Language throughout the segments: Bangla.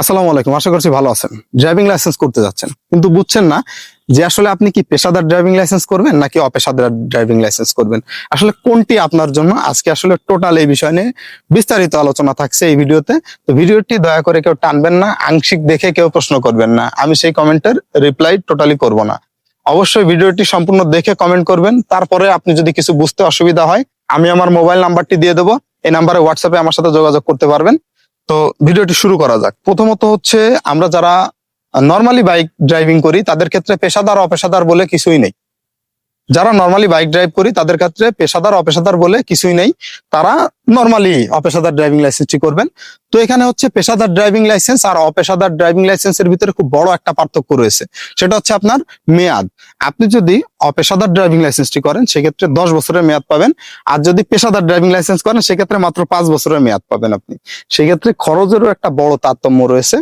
আসসালামু আলাইকুম, আশা করছি ভালো আছেন। ড্রাইভিং লাইসেন্স করতে যাচ্ছেন। কিন্তু বুঝছেন না যে আসলে আপনি কি পেশাদার ড্রাইভিং লাইসেন্স করবেন নাকি অপেশাদার ড্রাইভিং লাইসেন্স করবেন। আসলে কোনটি আপনার জন্য? আজকে আসলে টোটাল এই বিষয় নিয়ে বিস্তারিত আলোচনা থাকছে এই ভিডিওতে। তো ভিডিওটি দয়া করে কেউ টানবেন না, আংশিক দেখে কেউ প্রশ্ন করবেন না। আমি সেই কমেন্টের রিপ্লাই টোটালি করব না। অবশ্যই ভিডিওটি সম্পূর্ণ দেখে কমেন্ট করবেন। তারপরে আপনি যদি কিছু বুঝতে অসুবিধা হয়, আমি আমার মোবাইল নাম্বারটি দিয়ে দেবো। এই নাম্বারে হোয়াটসঅ্যাপে আমার সাথে যোগাযোগ করতে পারবেন। তো ভিডিওটি শুরু করা যাক। প্রথমত হচ্ছে আমরা যারা নর্মালি বাইক ড্রাইভিং করি, তাদের ক্ষেত্রে পেশাদার, অপেশাদার বলে কিছুই নেই। যারা নর্মালি বাইক ড্রাইভ করি, তাদের ক্ষেত্রে পেশাদার, অপেশাদার বলে কিছুই নেই। তারা নর্মালি অপেশাদার ড্রাইভিং লাইসেন্সটি করবেন। তো এখানে হচ্ছে পেশাদার ড্রাইভিং লাইসেন্স আর অপেশাদার ড্রাইভিং লাইসেন্সের ভিতরে খুব বড় একটা পার্থক্য রয়েছে। সেটা হচ্ছে আপনার মেয়াদ। আপনি যদি অপেশাদার ড্রাইভিং লাইসেন্সটি করেন, সেক্ষেত্রে দশ বছরের মেয়াদ পাবেন। আর যদি পেশাদার ড্রাইভিং লাইসেন্স করেন, সেক্ষেত্রে মাত্র পাঁচ বছরের মেয়াদ পাবেন আপনি। সেক্ষেত্রে খরচেরও একটা বড় তারতম্য রয়েছে।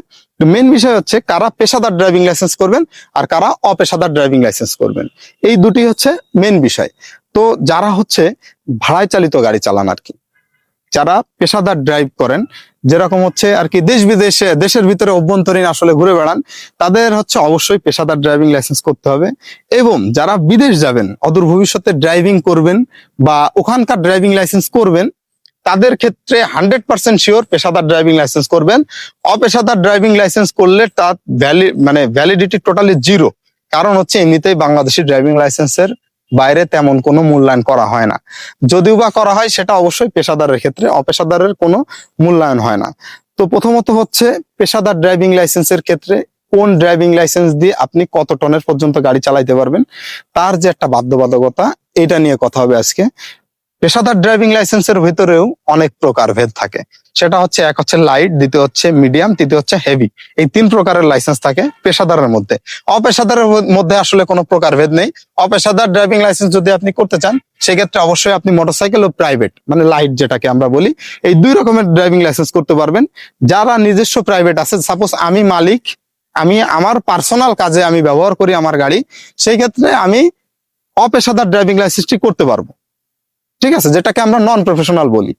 মেন বিষয় হচ্ছে কারা পেশাদার ড্রাইভিং লাইসেন্স করবেন আর কারা অপেশাদার ড্রাইভিং লাইসেন্স করবেন। এই দুটি হচ্ছে মেন বিষয়। তো যারা হচ্ছে ভাড়ায় চালিত গাড়ি চালান আর কি, যারা পেশাদার ড্রাইভ করেন, যেরকম হচ্ছে আর কি দেশ বিদেশে, দেশের ভিতরে অভ্যন্তরীণ আসলে ঘুরে বেড়ান, তাদের হচ্ছে অবশ্যই পেশাদার ড্রাইভিং লাইসেন্স করতে হবে এবং যারা বিদেশ যাবেন, অদূর ভবিষ্যতে ড্রাইভিং করবেন বা ওখানকার ড্রাইভিং লাইসেন্স করবেন তাদের ক্ষেত্রে হান্ড্রেড পার্সেন্ট শিওর পেশাদার ড্রাইভিং লাইসেন্স করবেন। অপেশাদার ড্রাইভিং লাইসেন্স করলে তার ভ্যালি মানে ভ্যালিডিটি টোটালি জিরো কারণ হচ্ছে এমনিতেই বাংলাদেশি ড্রাইভিং লাইসেন্সের বাইরে তেমন কোনো মূল্যায়ন করা হয় না। যদিও বা করা হয়, সেটা অবশ্যই পেশাদারের ক্ষেত্রে, অপেশাদারের কোনো মূল্যায়ন হয় না। তো প্রথমত হচ্ছে পেশাদার ড্রাইভিং লাইসেন্সের ক্ষেত্রে কোন ড্রাইভিং লাইসেন্স দিয়ে আপনি কত টনের পর্যন্ত গাড়ি চালাইতে পারবেন, তার যে একটা বাধ্যবাধকতা, এটা নিয়ে কথা হবে আজকে। পেশাদার ড্রাইভিং লাইসেন্সের ভিতরেও অনেক প্রকার ভেদ থাকে। সেটা হচ্ছে, এক হচ্ছে লাইট দ্বিতীয় হচ্ছে মিডিয়াম তৃতীয় হচ্ছে হেভি এই তিন প্রকারের লাইসেন্স থাকে পেশাদারের মধ্যে। অপেশাদারের মধ্যে আসলে কোনো প্রকার ভেদ নেই। অপেশাদার ড্রাইভিং লাইসেন্স যদি আপনি করতে চান, সেক্ষেত্রে অবশ্যই আপনি মোটরসাইকেল ও প্রাইভেট মানে লাইট যেটাকে আমরা বলি, এই দুই রকমের ড্রাইভিং লাইসেন্স করতে পারবেন। যারা নিজস্ব প্রাইভেট আছে সাপোজ আমি মালিক, আমি আমার পার্সোনাল কাজে আমি ব্যবহার করি আমার গাড়ি সেই ক্ষেত্রে আমি অপেশাদার ড্রাইভিং লাইসেন্সটি করতে পারব। ঠিক আছে? যেটাকে আমরা নন প্রফেশনাল বলি।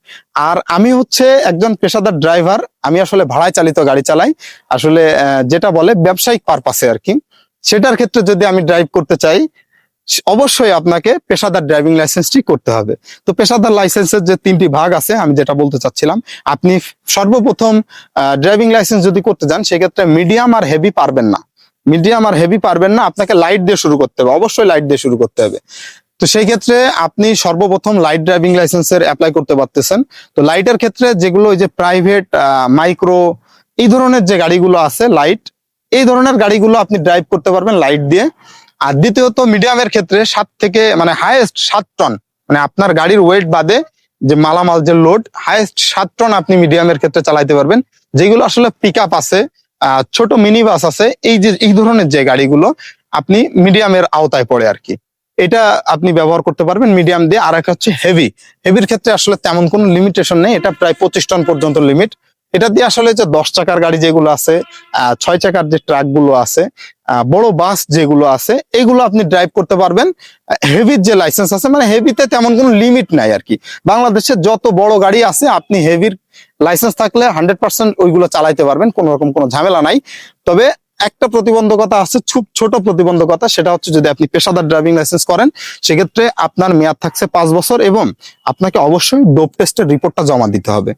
আর আমি হচ্ছে একজন পেশাদার ড্রাইভার আমি আসলে ভাড়ায় চালিত গাড়ি চালাই। আসলে যেটা বলে ব্যবসায়িক পারপাসে আর কি। সেটার ক্ষেত্রে যদি আমি ড্রাইভ করতে চাই অবশ্যই আপনাকে পেশাদার ড্রাইভিং লাইসেন্সটি করতে হবে। তো পেশাদার লাইসেন্সের যে তিনটি ভাগ আছে, আমি যেটা বলতে চাচ্ছিলাম, আপনি সর্বপ্রথম ড্রাইভিং লাইসেন্স যদি করতে যান, সেক্ষেত্রে মিডিয়াম আর হেভি পারবেন না। মিডিয়াম আর হেভি পারবেন না, আপনাকে লাইট দিয়ে শুরু করতে হবে। অবশ্যই লাইট দিয়ে শুরু করতে হবে। তো সেই ক্ষেত্রে আপনি সর্বপ্রথম লাইট ড্রাইভিং লাইসেন্সের অ্যাপ্লাই করতে পারতেছেন। তো লাইটের ক্ষেত্রে যেগুলো ওই যে প্রাইভেট মাইক্রো এই ধরনের যে গাড়িগুলো আছে লাইট এই ধরনের গাড়িগুলো আপনি ড্রাইভ করতে পারবেন লাইট দিয়ে। আর দ্বিতীয়ত মিডিয়ামের ক্ষেত্রে সাত থেকে মানে হায়েস্ট সাত টন মানে আপনার গাড়ির ওয়েট বাদে যে মালামাল যে লোড হায়েস্ট সাত টন আপনি মিডিয়ামের ক্ষেত্রে চালাইতে পারবেন। যেগুলো আসলে পিক আছে ছোট মিনি বাস আছে, এই যে, এই ধরনের যে গাড়িগুলো, আপনি মিডিয়ামের আওতায় পড়ে আর কি। এটা আপনি ব্যবহার করতে পারবেন মিডিয়াম দিয়ে, আর একটা হচ্ছে হেভি হেভির ক্ষেত্রে আসলে তেমন কোনো লিমিটেশন নেই, এটা প্রায় পঁচিশ টন পর্যন্ত লিমিট এটা দিয়ে আসলে যে দশ চাকার গাড়ি যেগুলো আছে ছয় চাকার যে ট্রাকগুলো আছে বড় বাস যেগুলো আছে, এগুলো আপনি ড্রাইভ করতে পারবেন। হেভির যে লাইসেন্স আছে মানে হেভিতে তেমন কোনো লিমিট নাই আর কি। বাংলাদেশে যত বড় গাড়ি আছে, আপনি হেভির লাইসেন্স থাকলে হান্ড্রেড পার্সেন্ট ওইগুলো চালাইতে পারবেন, কোনো রকম কোনো ঝামেলা নাই। তবে একটা প্রতিবন্ধকতা আছে খুব ছোট প্রতিবন্ধকতা, সেটা হচ্ছে যদি আপনি পেশাদার ড্রাইভিং লাইসেন্স করেন, সেক্ষেত্রে আপনার মেয়াদ থাকছে পাঁচ বছর এবং আপনাকে অবশ্যই ডোপ টেস্টের রিপোর্টটা জমা দিতে হবে।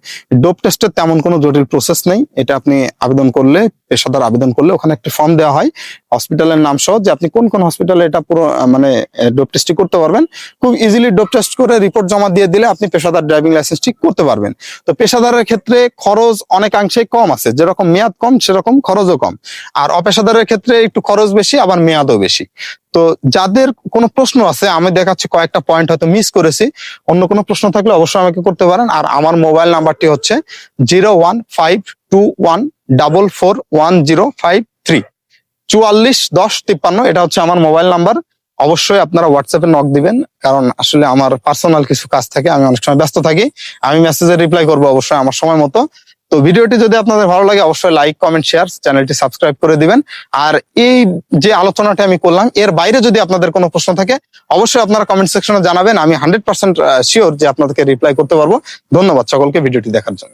ডোপ টেস্টের তেমন কোনো জটিল প্রসেস নেই, এটা আপনি আবেদন করলে, পেশাদার আবেদন করলে ওখানে একটা ফর্ম দেওয়া হয়। হসপিটালের নাম সহ যে আপনি কোন কোন হসপিটালে এটা পুরো মানে ডোপ টেস্টটি করতে পারবেন, খুব ইজিলি ডোপ টেস্ট করে রিপোর্ট জমা দিয়ে দিলে আপনি পেশাদার ড্রাইভিং লাইসেন্সটি করতে পারবেন। তো পেশাদারের ক্ষেত্রে খরচ অনেকাংশেই কম আছে, যেরকম মেয়াদ কম, সেরকম খরচও কম। আর অপেশাদারের ক্ষেত্রে একটু খরচ বেশি, আবার মেয়াদও বেশি। তো যাদের কোনো প্রশ্ন আছে, আমি দেখাচ্ছি কয়েকটা পয়েন্ট হয়তো মিস করেছি। অন্য কোনো প্রশ্ন থাকলে অবশ্যই আমাকে করতে পারেন। আর আমার মোবাইল নাম্বারটি হচ্ছে zero one five two one double four one zero five three চুয়াল্লিশ দশ তিপ্পান্ন, এটা হচ্ছে আমার মোবাইল নাম্বার অবশ্যই আপনারা হোয়াটসঅ্যাপে নক দিবেন, কারণ আসলে আমার পার্সোনাল কিছু কাজ থাকে, আমি অনেক সময় ব্যস্ত থাকি। আমি মেসেজে রিপ্লাই করব অবশ্যই আমার সময় মতো। তো ভিডিওটি যদি আপনাদের ভালো লাগে, অবশ্যই লাইক কমেন্ট শেয়ার চ্যানেলটি সাবস্ক্রাইব করে দিবেন। আর এই যে আলোচনাটা আমি করলাম, এর বাইরে যদি আপনাদের কোনো প্রশ্ন থাকে, অবশ্যই আপনারা কমেন্ট সেকশনে জানাবেন। আমি হান্ড্রেড পার্সেন্ট শিওর যে আপনাদেরকে রিপ্লাই করতে পারব। ধন্যবাদ সকলকে ভিডিওটি দেখার জন্য।